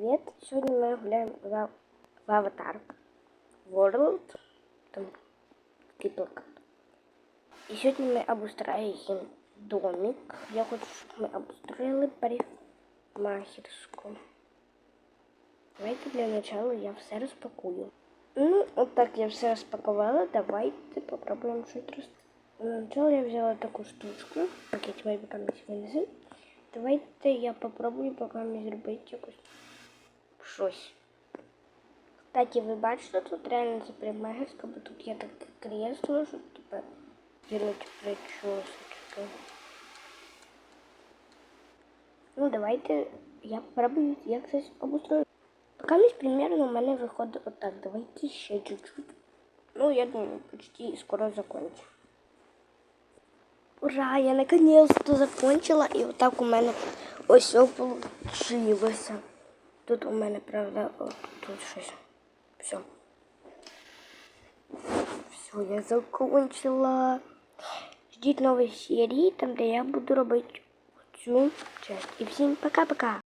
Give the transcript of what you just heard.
Привет! Сегодня мы гуляем в, в Аватар World. Там такий плакат. И сегодня мы обустраиваем домик. Я хочу, чтобы мы обустроили парикмахерскую. Давайте для начала я все розпакую. Ну, от так я все розпакувала. Давайте попробуємо щось роз... Для начала я взяла таку штучку. Окей, давай поки ми винесемо. Давайте я попробую поки ми зробити якось щось. Кстати, ви бачите, тут реально це примагерська, бо тут є таке кресло, що типа зробити причосочку. Ну, давайте я попробую, як це обустрою. Поки місць примерно у мене виходить отак. Давайте ще чуть-чуть. Ну, я думаю, почти скоро закончу. Ура! Я наконец-то закончила, і отак у мене ось все получилося. Тут у мене, правда, тут щось. Все. Все, я закончила. Ждіть нової серії, там де я буду робити цю часть. І всім пока-пока.